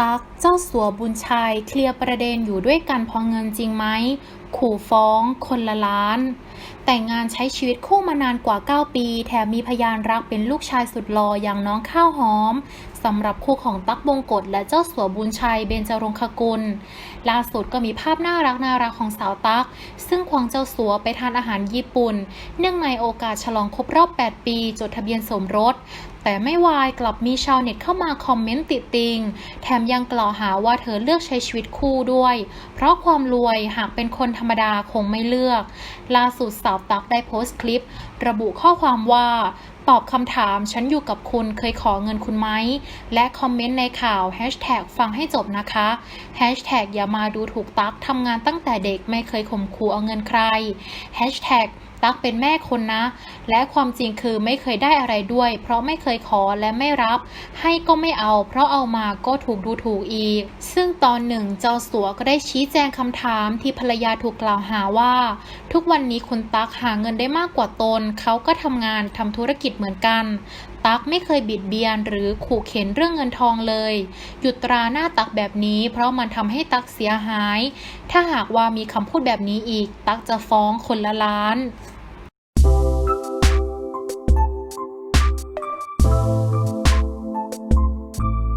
ตั๊ก เจ้าสัวบุญชัย เคลียร์ประเด็นอยู่ด้วยกันพอเงินจริงไหมขู่ฟ้อง คนละล้าน แต่งงานใช้ชีวิตคู่มานานกว่า 9 ปี แถมมีพยานรักเป็นลูกชายสุดหล่ออย่างน้องข้าวหอมสำหรับคู่ของตั๊กบงกฎและเจ้าสัวบุญชัยเบญจรงคกุล ล่าสุดก็มีภาพน่ารักน่ารักของสาวตั๊กซึ่งควงเจ้าสัวไปทานอาหารญี่ปุ่น เนื่องในโอกาสฉลองครบรอบ 8 ปี จดทะเบียนสมรส แต่ไม่วายกลับมีชาวเน็ตเข้ามาคอมเมนต์ติติง แถมยังกล่าวหาว่าเธอเลือกใช้ชีวิตคู่ด้วย เพราะความรวยหากเป็นคนธรรมดาคงไม่เลือก ล่าสุดสาวตั๊กได้โพสต์คลิป ระบุข้อความว่าตอบคำถามฉันอยู่กับคุณเคยขอเงินคุณไหม และคอมเมนต์ในข่าวแฮชแท็กฟังให้จบนะคะแฮชแท็กอย่ามาดูถูกตั๊กทำงานตั้งแต่เด็กไม่เคยข่มขู่เอาเงินใครแฮชแท็กตั๊กเป็นแม่คนนะ และความจริงคือไม่เคยได้อะไรด้วย เพราะไม่เคยขอและไม่รับ ให้ก็ไม่เอา เพราะเอามาก็ถูกดูถูกอีก ซึ่งตอนหนึ่งเจ้าสัวก็ได้ชี้แจงคำถามที่ภรรยาถูกกล่าวหาว่า ทุกวันนี้คุณตั๊กหาเงินได้มากกว่าตน เขาก็ทำงานทำธุรกิจเหมือนกัน ตั๊กไม่เคยบิดเบียนหรือขู่เข็นเรื่องเงินทองเลย หยุดตราหน้าตั๊กแบบนี้ เพราะมันทำให้ตั๊กเสียหาย ถ้าหากว่ามีคำพูดแบบนี้อีก ตั๊กจะฟ้องคนละล้าน